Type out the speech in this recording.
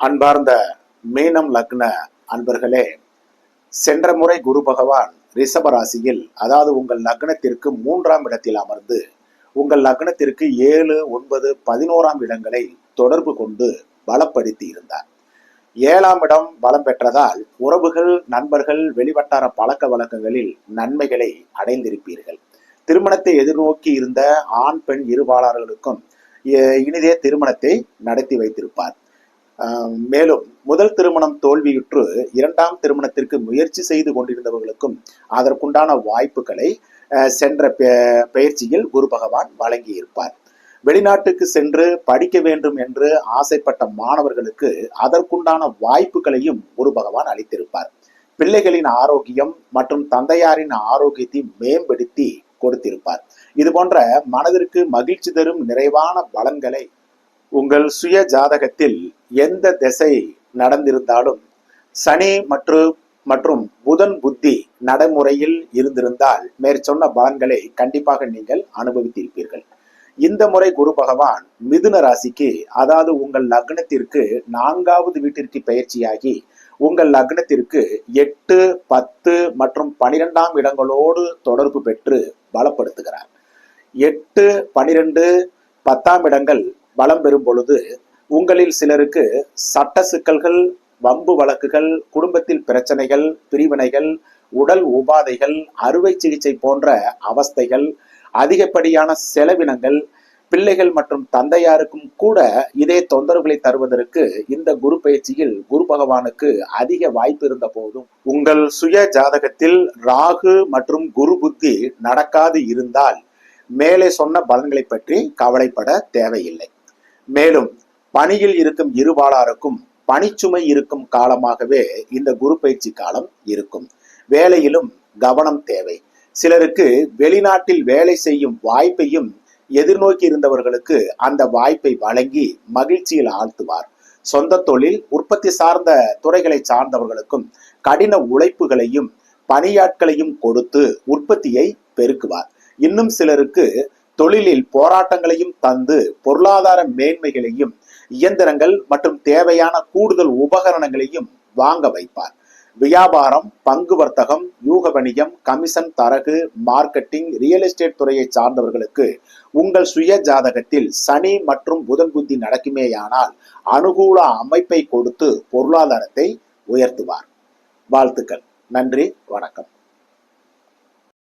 அன்பார்ந்த மீனம் லக்ன அன்பர்களே சென்ற முறை குரு பகவான் ரிஷப ராசியில் அதாவது உங்கள் லக்னத்திற்கு மூன்றாம் இடத்தில் அமர்ந்து உங்கள் லக்னத்திற்கு ஏழு ஒன்பது பதினோராம் இடங்களை தொடர்பு கொண்டு பலப்படுத்தி இருந்தார். ஏழாம் இடம் பலம் பெற்றதால் உறவுகள் நண்பர்கள் வெளிவட்டார பழக்க வழக்கங்களில் நன்மைகளை அடைந்திருப்பீர்கள். திருமணத்தை எதிர்நோக்கி இருந்த ஆண் பெண் இருபாளர்களுக்கும் இனிதே திருமணத்தை நடத்தி வைத்திருப்பார். மேலும் முதல் திருமணம் தோல்வியுற்று இரண்டாம் திருமணத்திற்கு முயற்சி செய்து கொண்டிருந்தவர்களுக்கும் அதற்குண்டான வாய்ப்புகளை சென்ற பயிற்சியில் குரு பகவான் வழங்கியிருப்பார். வெளிநாட்டுக்கு சென்று படிக்க வேண்டும் என்று ஆசைப்பட்ட மாணவர்களுக்கு அதற்குண்டான வாய்ப்புகளையும் குரு பகவான் அளித்திருப்பார். பிள்ளைகளின் ஆரோக்கியம் மற்றும் தந்தையாரின் ஆரோக்கியத்தை மேம்படுத்தி கொடுத்திருப்பார். இது போன்ற மனதிற்கு மகிழ்ச்சி தரும் நிறைவான பலன்களை உங்கள் சுய ஜாதகத்தில் எந்த திசை நடந்திருந்தாலும் சனி மற்றும் மற்றும் புதன் புத்தி நடைமுறையில் இருந்திருந்தால் மேற்சொன்ன பலன்களை கண்டிப்பாக நீங்கள் அனுபவித்திருப்பீர்கள். இந்த முறை குரு பகவான் மிதுன ராசிக்கு அதாவது உங்கள் லக்னத்திற்கு நான்காவது வீட்டிற்கு பயிற்சியாகி உங்கள் லக்னத்திற்கு எட்டு பத்து மற்றும் பனிரெண்டாம் இடங்களோடு தொடர்பு பெற்று பலப்படுத்துகிறார். எட்டு பனிரெண்டு பத்தாம் இடங்கள் பலம் பெறும் பொழுது உங்களில் சிலருக்கு சட்ட சிக்கல்கள் வம்பு வழக்குகள் குடும்பத்தில் பிரச்சனைகள் பிரிவினைகள் உடல் உபாதைகள் அறுவை சிகிச்சை போன்ற அவஸ்தைகள் அதிகப்படியான செலவினங்கள் பிள்ளைகள் மற்றும் தந்தையாருக்கும் கூட இதே தொந்தரவுகளை தருவதற்கு இந்த குரு பயிற்சியில் குரு பகவானுக்கு அதிக வாய்ப்பு இருந்த போதும். உங்கள் சுய ஜாதகத்தில் ராகு மற்றும் குரு புத்தி நடக்காது இருந்தால் மேலே சொன்ன பலன்களை பற்றி கவலைப்பட தேவையில்லை. மேலும் பணியில் இருக்கும் இருபாலாருக்கும் பணிச்சுமை இருக்கும் காலமாகவே இந்த குரு பயிற்சி காலம் இருக்கும். வேலையிலும் கவனம் தேவை. சிலருக்கு வெளிநாட்டில் வேலை செய்யும் வாய்ப்பையும் எதிர்நோக்கி இருந்தவர்களுக்கு அந்த வாய்ப்பை வழங்கி மகிழ்ச்சியில் ஆழ்த்துவார். சொந்த தொழில் உற்பத்தி சார்ந்த துறைகளை சார்ந்தவர்களுக்கும் கடின உழைப்புகளையும் பணியாட்களையும் கொடுத்து உற்பத்தியை பெருக்குவார். இன்னும் சிலருக்கு தொழிலில் போராட்டங்களையும் தந்து பொருளாதார மேன்மைகளையும் இயந்திரங்கள் மற்றும் தேவையான கூடுதல் உபகரணங்களையும் வாங்க வைப்பார். வியாபாரம் பங்கு வர்த்தகம் யூக வணிகம் கமிஷன் தரகு மார்க்கெட்டிங் ரியல் எஸ்டேட் துறையை சார்ந்தவர்களுக்கு உங்கள் சுய ஜாதகத்தில் சனி மற்றும் புதன் புத்தி நடக்குமேயானால் அனுகூல அமைப்பை கொடுத்து பொருளாதாரத்தை உயர்த்துவார். வாழ்த்துக்கள். நன்றி. வணக்கம்.